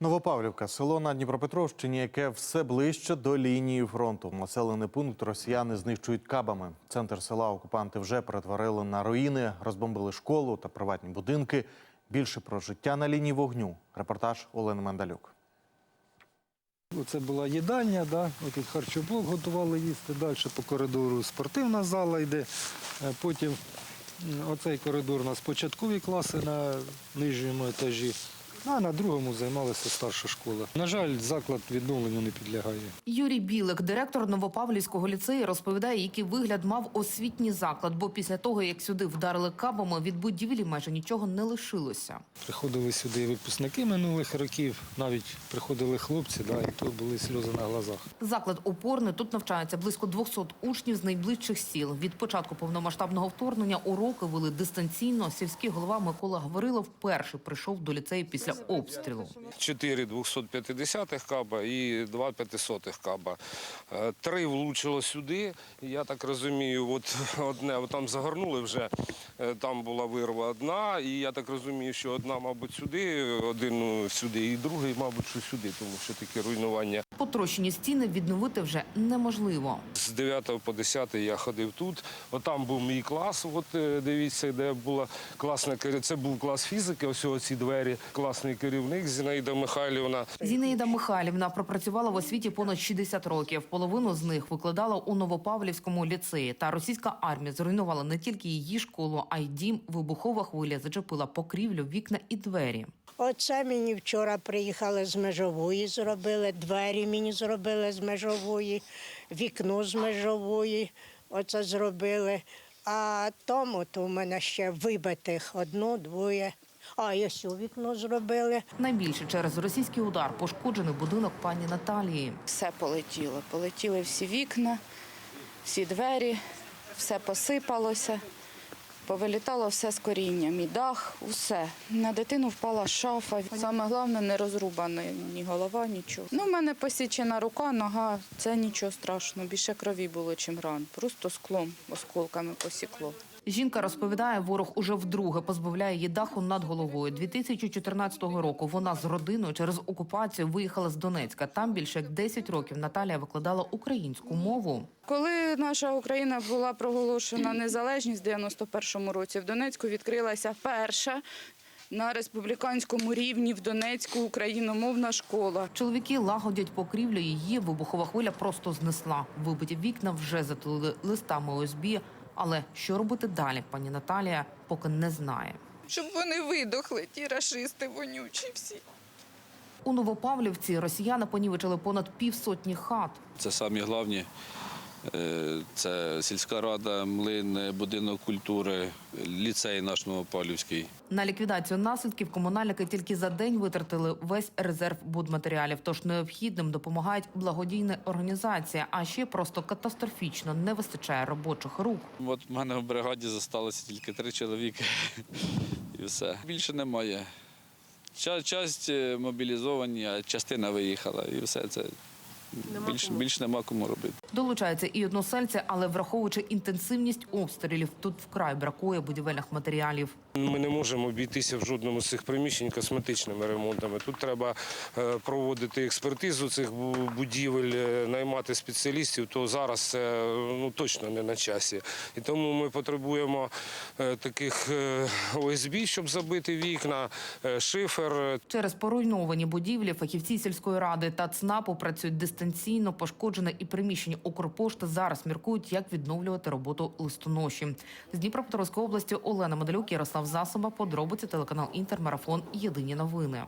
Новопавлівка, село на Дніпропетровщині, яке все ближче до лінії фронту. Населений пункт росіяни знищують кабами. Центр села окупанти вже перетворили на руїни, розбомбили школу та приватні будинки. Більше про життя на лінії вогню. Репортаж Олени Мендалюк. Це була їдальня, да? тут харчоблок готували їсти. Далі по коридору спортивна зала йде. Е, Потім оцей коридор у нас початкові класи на нижньому етажі, а на другому займалася старша школа. На жаль, заклад відновленню не підлягає. Юрій Білик, директор Новопавлівського ліцею, розповідає, який вигляд мав освітній заклад. Бо після того, як сюди вдарили кабами, від будівлі майже нічого не лишилося. Приходили сюди випускники минулих років, навіть приходили хлопці, да, і то були сльози на глазах. Заклад опорний тут навчається близько 200 учнів з найближчих сіл. Від початку повномасштабного вторгнення уроки вели дистанційно. Сільський голова Микола Гаврилов перший прийшов до ліцею після обстрілу. 4 250 каба і 2 500 каба. Е, Три влучило сюди. Я так розумію, от одне там загорнули вже. е, Там була вирва одна, і я так розумію, що одна, мабуть, сюди, один сюди, і другий, мабуть, що сюди, тому що таке руйнування. Потрощені стіни відновити вже неможливо. З 9 по 10 я ходив тут. Отам був мій клас. От е, дивіться, де була класна Це був клас фізики. Ось ці двері. Класний керівник Зінаїда Михайлівна. Зінаїда Михайлівна пропрацювала в освіті понад 60 років. Половину з них викладала у Новопавлівському ліцеї. Та російська армія зруйнувала не тільки її школу, а й дім. Вибухова хвиля зачепила покрівлю, вікна і двері. Оце мені вчора приїхали з межової, зробили, двері мені зробили з межової, вікно з межової. Оце зробили. А тому то у мене ще вибитих одну, двоє. А ось у вікно зробили. Найбільше через російський удар пошкоджений будинок пані Наталії. Все полетіло. Полетіли всі вікна, всі двері, все посипалося, повилітало все з корінням, і дах, усе. На дитину впала шафа. Саме головне не розрубана ні голова, нічого. Ну, в мене посічена рука, нога, це нічого страшного. Більше крові було, чим ран. Просто склом, осколками посікло. Жінка розповідає, ворог уже вдруге позбавляє її даху над головою. 2014 року вона з родиною через окупацію виїхала з Донецька. Там більше як 10 років Наталія викладала українську мову. Коли наша Україна була проголошена незалежність в 91-му році, в Донецьку відкрилася перша на республіканському рівні в Донецьку україномовна школа. Чоловіки лагодять покрівлю. Її вибухова хвиля просто знесла. Вибиті вікна вже затулили листами ОСБ. Але що робити далі, пані Наталія поки не знає. Щоб вони видохли, ті рашисти вонючі всі. У Новопавлівці росіяни понівечили понад півсотні хат. Це самі головні. Е, Це сільська рада, млин, будинок культури, ліцей наш Новопавлівський. На ліквідацію наслідків комунальники тільки за день витратили весь резерв будматеріалів. Тож необхідним допомагають благодійні організації. А ще просто катастрофічно не вистачає робочих рук. От в мене в бригаді залишилося тільки три чоловіки і все. Більше немає. Часть е, мобілізовані, а частина виїхала і все це. Більш, більш нема кому робити. Долучаються і односельці, але враховуючи інтенсивність обстрілів, тут вкрай бракує будівельних матеріалів. Ми не можемо обійтися в жодному з цих приміщень косметичними ремонтами. Тут треба е, проводити експертизу цих будівель, е, наймати спеціалістів. То зараз це ну, точно не на часі. І тому ми потребуємо е, таких ОСБ, щоб забити вікна, шифер, Через поруйновані будівлі фахівці сільської ради та ЦНАПу працюють дистанційно. Пошкоджене і приміщення Укрпошти зараз міркують, як відновлювати роботу листоноші. З Дніпропетровської області Олена Медалюк, Ярослав Засоба. Подробиці телеканал Інтермарафон. Єдині новини.